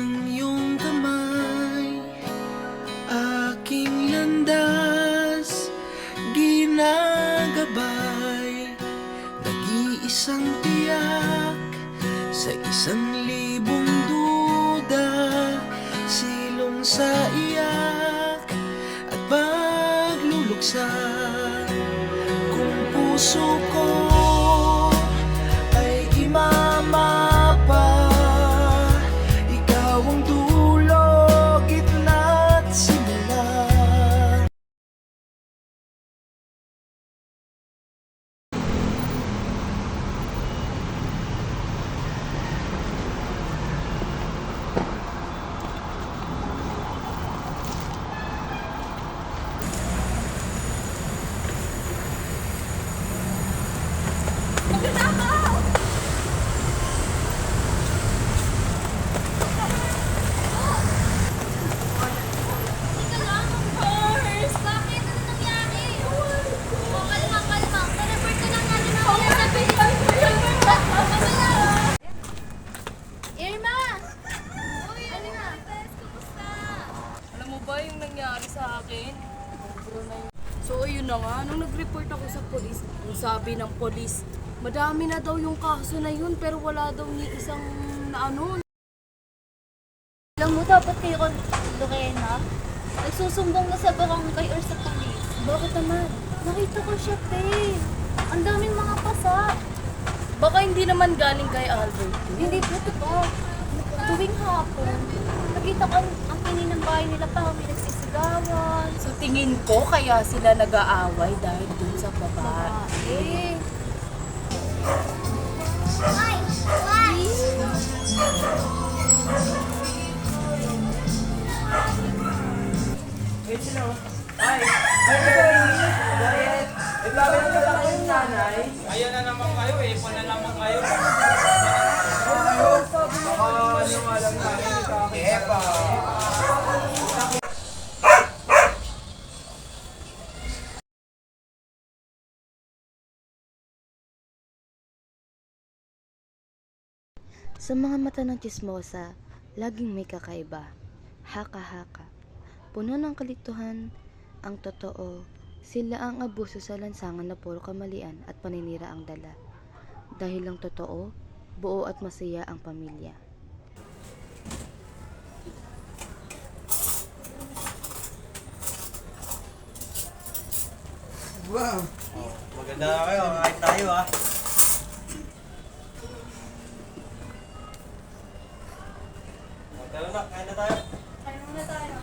ng iyong kamay. Aking landas Ginagabay. Nag-iisang tiyak Sa isang libong duda. Silong sa iyak At pagluluksa Kung puso ko ba yung nangyari sa akin? So ayun na nga, nung nag-report ako sa polis, yung sabi ng polis, madami na daw yung kaso na yun pero wala daw ni isang na ano. Alam mo, dapat kayo, Lorena, nagsusumbong na sa barangay or sa police. Bakit naman? Nakita ko siya, te. Ang daming mga pasa. Baka hindi naman galing kay Albert. Hindi po totoo. Tuwing hapon, nakita ko ang, ang kini ng bahay nila parang may nagsisigawan. Sa tingin ko, kaya sila nag-aaway dahil dun sa babae. Eh. Ay! Ay! Ayan na naman kayo, eh. Ipon na naman kayo. Sa mga mata ng chismosa, laging may kakaiba. Haka-haka. Puno ng kalituhan, ang totoo, sila ang abuso sa lansangan na puro kamalian at paninira ang dala. Dahil lang totoo, buo at masaya ang pamilya. Wow. Oh, maganda na kayo, kahit tayo ah. Oh, Magdala na, kain na tayo. Kain muna tayo.